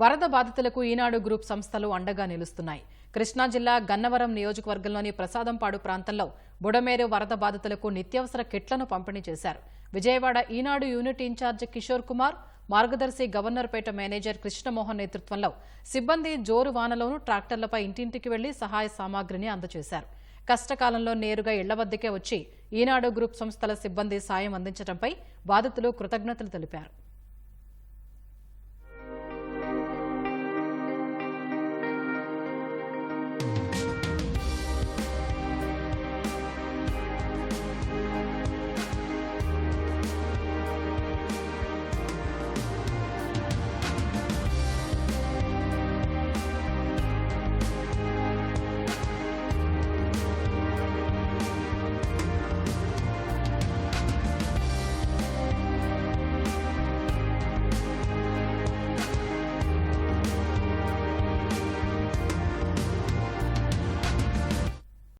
వరద బాధితులకు ఈనాడు గ్రూప్ సంస్థలు అండగా నిలుస్తున్నాయి. కృష్ణా జిల్లా గన్నవరం నియోజకవర్గంలోని ప్రసాదంపాడు ప్రాంతంలో బుడమేరు వరద బాధితులకు నిత్యావసర కిట్లను పంపిణీ చేశారు. Vijayawada Eenadu unit in-charge Kishore Kumar Margadarsi Governorpet manager Krishnamohan నేతృత్వంలో సిబ్బంది జోరు వానలోనూ ట్రాక్టర్లపై ఇంటింటికి వెళ్ళి సహాయ సామాగ్రిని అందజేశారు. కష్టకాలంలో నేరుగా ఇళ్ళ వద్దకే వచ్చి ఈనాడు గ్రూప్ సంస్థల సిబ్బంది సాయం అందించడంపై బాధితులు కృతజ్ఞతలు తెలిపారు. Mm-hmm.